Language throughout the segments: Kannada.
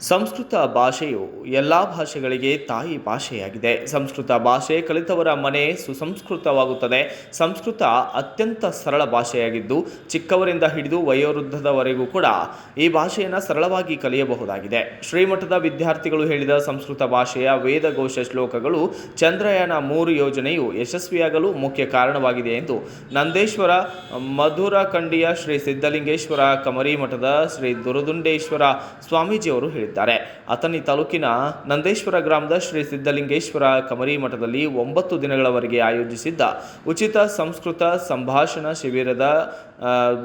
ಸಂಸ್ಕೃತ ಭಾಷೆಯು ಎಲ್ಲ ಭಾಷೆಗಳಿಗೆ ತಾಯಿ ಭಾಷೆಯಾಗಿದೆ. ಸಂಸ್ಕೃತ ಭಾಷೆ ಕಲಿತವರ ಮನೆ ಸುಸಂಸ್ಕೃತವಾಗುತ್ತದೆ. ಸಂಸ್ಕೃತ ಅತ್ಯಂತ ಸರಳ ಭಾಷೆಯಾಗಿದ್ದು, ಚಿಕ್ಕವರಿಂದ ಹಿಡಿದು ವಯೋವೃದ್ಧದವರೆಗೂ ಕೂಡ ಈ ಭಾಷೆಯನ್ನು ಸರಳವಾಗಿ ಕಲಿಯಬಹುದಾಗಿದೆ. ಶ್ರೀಮಠದ ವಿದ್ಯಾರ್ಥಿಗಳು ಹೇಳಿದ ಸಂಸ್ಕೃತ ಭಾಷೆಯ ವೇದಘೋಷ ಶ್ಲೋಕಗಳು ಚಂದ್ರಯಾನ ಮೂರು ಯೋಜನೆಯು ಯಶಸ್ವಿಯಾಗಲು ಮುಖ್ಯ ಕಾರಣವಾಗಿದೆ ಎಂದು ನಂದೇಶ್ವರ, ಮಧುರಕಂಡಿಯ ಶ್ರೀ ಸಿದ್ಧಲಿಂಗೇಶ್ವರ ಕಮರಿ ಮಠದ ಶ್ರೀ ದುರದುಂಡೇಶ್ವರ ಸ್ವಾಮೀಜಿಯವರು ಹೇಳಿದ್ದಾರೆ. ಅಥಣಿ ತಾಲೂಕಿನ ನಂದೇಶ್ವರ ಗ್ರಾಮದ ಶ್ರೀ ಸಿದ್ಧಲಿಂಗೇಶ್ವರ ಕಮರಿ ಮಠದಲ್ಲಿ ಒಂಬತ್ತು ದಿನಗಳವರೆಗೆ ಆಯೋಜಿಸಿದ್ದ ಉಚಿತ ಸಂಸ್ಕೃತ ಸಂಭಾಷಣಾ ಶಿಬಿರದ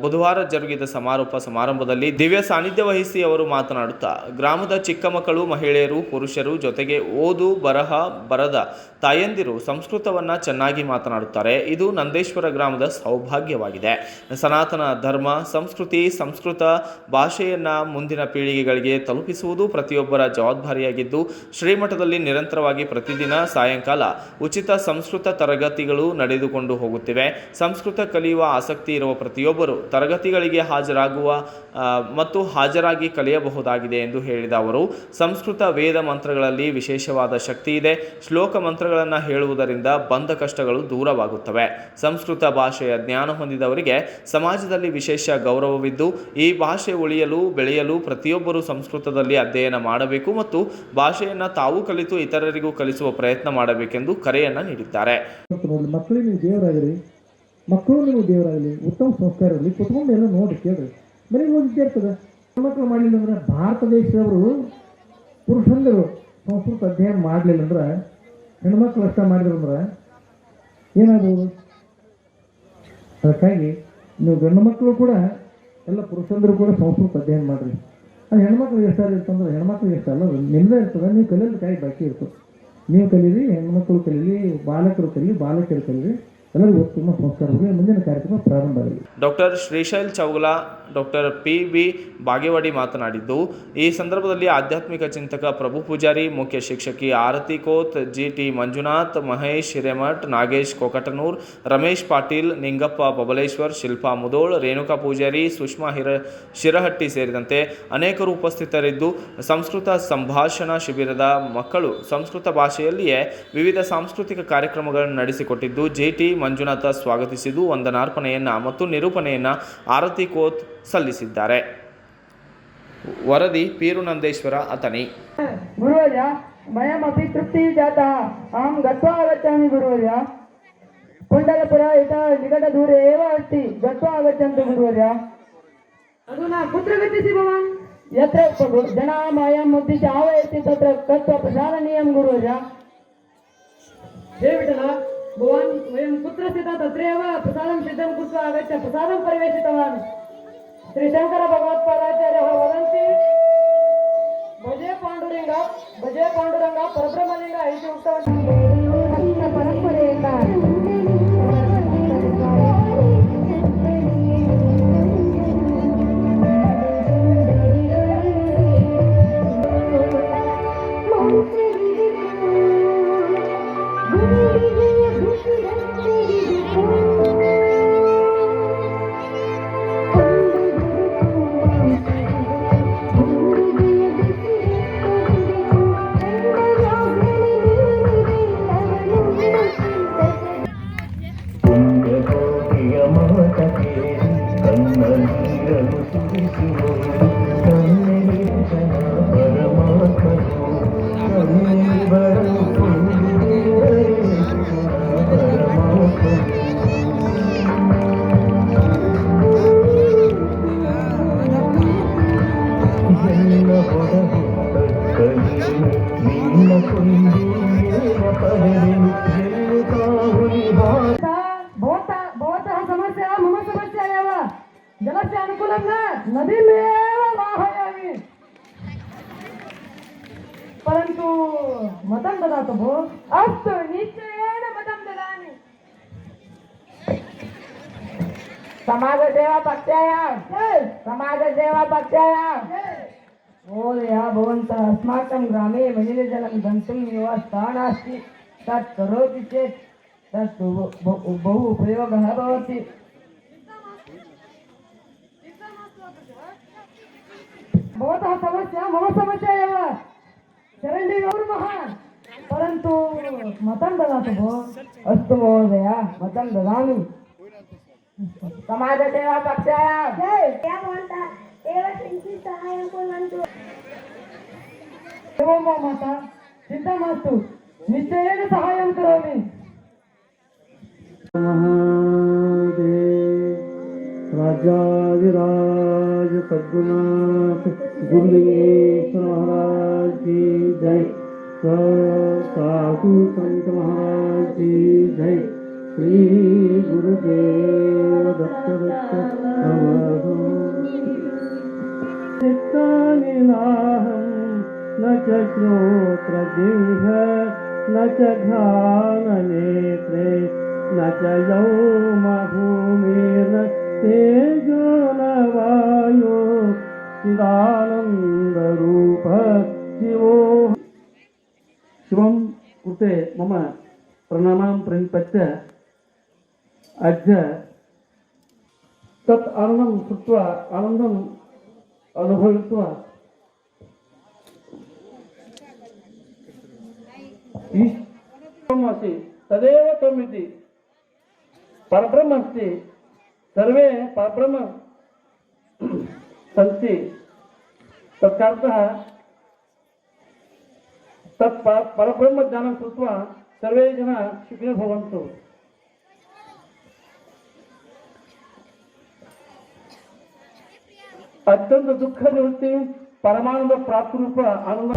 ಬುಧವಾರ ಜರುಗಿದ ಸಮಾರೋಪ ಸಮಾರಂಭದಲ್ಲಿ ದಿವ್ಯ ಸಾನ್ನಿಧ್ಯ ವಹಿಸಿ ಅವರು ಮಾತನಾಡುತ್ತಾ, ಗ್ರಾಮದ ಚಿಕ್ಕ ಮಕ್ಕಳು, ಮಹಿಳೆಯರು, ಪುರುಷರು ಜೊತೆಗೆ ಓದು, ಬರಹ, ಬರದ ತಾಯಂದಿರು ಸಂಸ್ಕೃತವನ್ನ ಚೆನ್ನಾಗಿ ಮಾತನಾಡುತ್ತಾರೆ. ಇದು ನಂದೇಶ್ವರ ಗ್ರಾಮದ ಸೌಭಾಗ್ಯವಾಗಿದೆ. ಸನಾತನ ಧರ್ಮ, ಸಂಸ್ಕೃತಿ, ಸಂಸ್ಕೃತ ಭಾಷೆಯನ್ನ ಮುಂದಿನ ಪೀಳಿಗೆಗಳಿಗೆ ತಲುಪಿಸುವುದು ಪ್ರತಿಯೊಬ್ಬರ ಜವಾಬ್ದಾರಿಯಾಗಿದ್ದು, ಶ್ರೀಮಠದಲ್ಲಿ ನಿರಂತರವಾಗಿ ಪ್ರತಿದಿನ ಸಾಯಂಕಾಲ ಉಚಿತ ಸಂಸ್ಕೃತ ತರಗತಿಗಳು ನಡೆದುಕೊಂಡು ಹೋಗುತ್ತಿವೆ. ಸಂಸ್ಕೃತ ಕಲಿಯುವ ಆಸಕ್ತಿ ಇರುವ ಪ್ರತಿಯೊಬ್ಬರು ತರಗತಿಗಳಿಗೆ ಹಾಜರಾಗುವ ಮತ್ತು ಹಾಜರಾಗಿ ಕಲಿಯಬಹುದಾಗಿದೆ ಎಂದು ಹೇಳಿದ ಅವರು, ಸಂಸ್ಕೃತ ವೇದ ಮಂತ್ರಗಳಲ್ಲಿ ವಿಶೇಷವಾದ ಶಕ್ತಿ ಇದೆ. ಶ್ಲೋಕ ಮಂತ್ರಗಳನ್ನು ಹೇಳುವುದರಿಂದ ಬಂದ ಕಷ್ಟಗಳು ದೂರವಾಗುತ್ತವೆ. ಸಂಸ್ಕೃತ ಭಾಷೆಯ ಜ್ಞಾನ ಹೊಂದಿದವರಿಗೆ ಸಮಾಜದಲ್ಲಿ ವಿಶೇಷ ಗೌರವವಿದ್ದು, ಈ ಭಾಷೆ ಉಳಿಯಲು, ಬೆಳೆಯಲು ಪ್ರತಿಯೊಬ್ಬರು ಸಂಸ್ಕೃತದಲ್ಲಿ ಅಧ್ಯಯನ ಮಾಡಬೇಕು ಮತ್ತು ಭಾಷೆಯನ್ನು ತಾವು ಕಲಿತು ಇತರರಿಗೂ ಕಲಿಸುವ ಪ್ರಯತ್ನ ಮಾಡಬೇಕೆಂದು ಕರೆಯನ್ನು ನೀಡಿದ್ದಾರೆ. ಮಕ್ಕಳಿಗೆ ನೀವು ದೇವರಾಗಲಿ, ಮಕ್ಕಳು ನೀವು ದೇವರಾಗಲಿ, ಉತ್ತಮ ಸಂಸ್ಕಾರ ಇರಲಿ ಕುತ್ಕೊಂಡು ಎಲ್ಲ ನೋಡಿ ಕೇಳ್ರಿ. ಮನೆಗೆ ಹೋಗಿ ಇರ್ತದೆ ಹೆಣ್ಮಕ್ಳು ಮಾಡಲಿಲ್ಲ ಅಂದ್ರೆ ಭಾರತ ದೇಶದವರು ಪುರುಷಂದರು ಸಂಸ್ಕೃತ ಅಧ್ಯಯನ ಮಾಡಲಿಲ್ಲ ಅಂದ್ರೆ ಹೆಣ್ಮಕ್ಳು ಅಷ್ಟ ಮಾಡಿದ್ರು ಅಂದ್ರೆ ಏನಾಗ್ಬೋದು? ಅದಕ್ಕಾಗಿ ನೀವು ಗಂಡು ಮಕ್ಕಳು ಕೂಡ, ಎಲ್ಲ ಪುರುಷಂದರು ಕೂಡ ಸಂಸ್ಕೃತ ಅಧ್ಯಯನ ಮಾಡಿರಿ. ಅದು ಹೆಣ್ಮಕ್ಳಿಗೆ ಎಷ್ಟ ಇರ್ತಂದ್ರೆ ಹೆಣ್ಮಕ್ಳು ಎಷ್ಟಲ್ಲ ನಿಮ್ಮದೇ ಇರ್ತದೆ, ನೀವು ಕಲಿಯೋದು ಕೈ ಬಾಕಿ ಇರ್ತದೆ. ನೀವು ಕಲೀರಿ, ಹೆಣ್ಮಕ್ಳು ಕಲೀಲಿ ಬಾಲಕರು ಕಲೀಲಿ ಬಾಲಕಿಯರು ಕಲೀರಿ. ಎಲ್ಲರಿಗೂ ಉತ್ತಮ ಮುಂದಿನ ಕಾರ್ಯಕ್ರಮ doctor Shrishail Chougala, doctor P V Bagewadi ಮಾತನಾಡಿದ್ದು, ಈ ಸಂದರ್ಭದಲ್ಲಿ ಆಧ್ಯಾತ್ಮಿಕ ಚಿಂತಕ ಪ್ರಭು ಪೂಜಾರಿ, ಮುಖ್ಯ ಶಿಕ್ಷಕಿ ಆರತಿ ಕೋತ್ ಜಿ ಟಿ ಮಂಜುನಾಥ್, ಮಹೇಶ್ ಹಿರೇಮಠ್, ನಾಗೇಶ್ ಕೊಕಟನೂರ್, ರಮೇಶ್ ಪಾಟೀಲ್, ನಿಂಗಪ್ಪ ಬಬಲೇಶ್ವರ್, ಶಿಲ್ಪಾ ಮುದೋಳ್, ರೇಣುಕಾ ಪೂಜಾರಿ, ಸುಷ್ಮಾ ಹಿರ, ಶಿರಹಟ್ಟಿ ಸೇರಿದಂತೆ ಅನೇಕರು ಉಪಸ್ಥಿತರಿದ್ದು, ಸಂಸ್ಕೃತ ಸಂಭಾಷಣಾ ಶಿಬಿರದ ಮಕ್ಕಳು ಸಂಸ್ಕೃತ ಭಾಷೆಯಲ್ಲಿಯೇ ವಿವಿಧ ಸಾಂಸ್ಕೃತಿಕ ಕಾರ್ಯಕ್ರಮಗಳನ್ನು ನಡೆಸಿಕೊಟ್ಟಿದ್ದು, ಜೆಟಿ ಮಂಜುನಾಥ ಸ್ವಾಗತಿಸಿದ್ದು ವಂದನಾರ್ಪಣೆಯನ್ನು ಮತ್ತು ನಿರೂಪಣೆಯನ್ನು ಆರತಿ ಕೋತ್ ಸಲ್ಲಿಸಿದ್ದಾರೆ. ವರದಿ ಪೀರುನಂದೇಶ್ವರ ಅತನಿ ಗುರುವರ್ಯ ಮಯಮಪಿ ತೃಪ್ತಿ ಜಾತಾ. ಅಹಂ ಗತ್ವಾ ಆಗಚ್ಚಾಮಿ ಗುರುವರ್ಯ ಕುಂಡಲಪುರ ಇತ ನಿಕಟ ದೂರ ಏವ ಅಸ್ತಿ. ಗತ್ವಾ ಆಗಚ್ಚಂತು ಗುರುವರ್ಯ ಅಧುನಾ ಕುತ್ರ ಗತಿಸಿ ಭವಾನ್. ಯತ್ರ ಜನಾ ಮಾಯಾಂ ಉದ್ದಿಶ್ಯ ಆವಯತಿ ತತ್ರ ಕತ್ವ ಪ್ರಸಾದನೀಯಂ ಗುರುವರ್ಯ ಹೇ ವಿಠಲ. भवान् वयं कुत्र स्थितः तत्रैव प्रसादं सिद्धं कृत्वा आगत्य प्रसादं परिवेशितवान्। श्रीशङ्करभगवत्पादाचार्यः हो वदन्ति भजे पाण्डुरङ्ग भजे पाण्डुरङ्ग परब्रह्मलिङ्ग इति उक्तवन्तः समाजसेवा पक्षाय। समाजसेवा पक्षाय। महोदय भवन्तः अस्माकं ग्रामे मलिनजलं गन्तुं व्यवस्था नास्ति तत् करोति चेत् तत् बहु बहु उपयोगः भवति। भवतः समस्या मम समस्या एव। चरण्डी कुर्मः परन्तु मतं ददातु भोः। अस्तु महोदय मतं ददामि। समाजसेवा कक्षायां त्या बोलतात तेव्हा त्यांची सहाय्य कोणांचं एवं वा माता चिन्ता मास्तु निश्चयेन सहाय्यं करोमि राजाधिराज सद्गुनाथ गुरुलिंगेश्वर महाराज की जय। साधु संत महाराज की जय। श्री गुरुदेव दत्त दत्त चित्तानिलाहं न च श्रोत्रजिह् न च घ्राणनेत्रे न च यौमभूमिर्न तेजो न वायो चिदानन्दरूप शिवो। शिवं कृते मम प्रणामां प्रणिपत्य अद्य तत् आनन्दं कृत्वा आनन्दम् तदेव त्वमिति। परब्रह्म अस्ति सर्वे परब्रह्म सन्ति। तत्कारणतः तत् परब्रह्मज्ञानं कृत्वा सर्वे जनाः सुखिनो भवन्तु। ಅತ್ಯಂತ ದುಃಖ ನಿವೃತ್ತಿ ಪರಮಾನಂದ ಪ್ರಾಪ್ತಿರೂಪ ಆನಂದ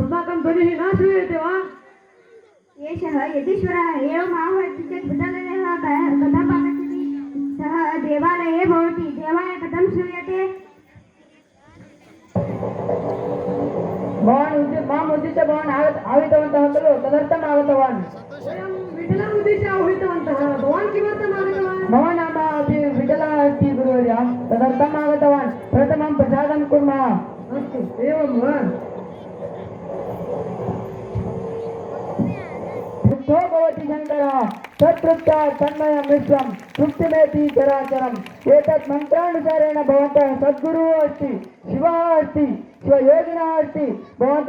अस्माकं ध्वनिः न श्रूयते वा? एषः यतीश्वरः एवम् आहूयते चेत् बुद्धदेवः कथम् आगच्छति सः देवालये भवति। देवाय कथं श्रूयते? भवान् उद्दि माम् उद्दिश्य भवान् आगत आगतवन्तः खलु? तदर्थम् आगतवान्। वयं विठलम् उद्दिश्य आहूतवन्तः। भवान् किमर्थम् आगतवान्? मम नाम अपि विठलः अस्ति गुरुवर्य। तदर्थम् आगतवान्। प्रथमं प्रसादं कुर्मः। अस्तु। एवं वा? तृप्तो भवति शङ्करः तत्तृप्ता तन्मयं विश्वं तृप्तिमेति चराचरम् एतत् मन्त्रानुसारेण भवन्तः सद्गुरुः अस्ति शिवः अस्ति शिवयोगिनः अस्ति भवन्तः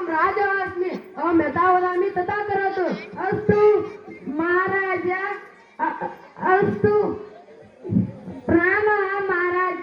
ॐ राजवास्मि ॐ यथा वदामि तथा करोतु अस्तु महाराज अस्तु प्राणः महाराज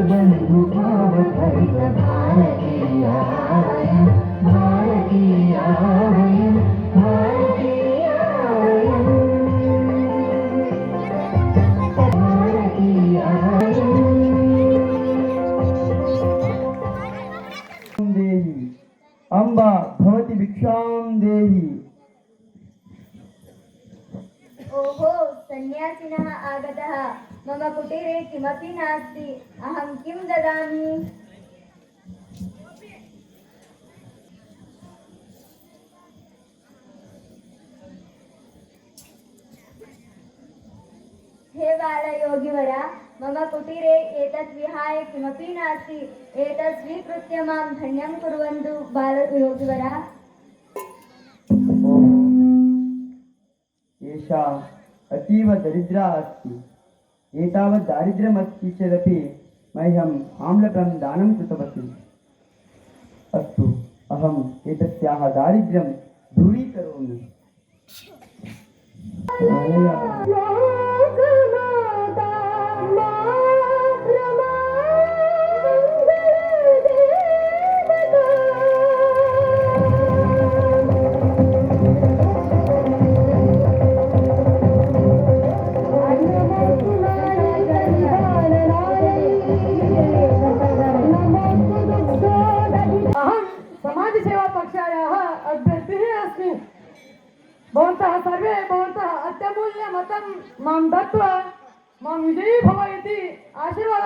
सन्न्यासिनः आगतः मम कुटीरे किमपि नास्ति अहं किं ददामि हे बालयोगिवर मम कुटीरे एतत् विहाय किमपि नास्ति एतत् स्वीकृत्य मां धन्यं कुर्वन्तु बालयोगिवर एषा अतीव दरिद्रा अस्ति एतावत् दारिद्र्यमस्ति चेदपि मह्यम् आम्लकं दानं कृतवती अस्तु अहम् एतस्याः दारिद्र्यं दूरीकरोमि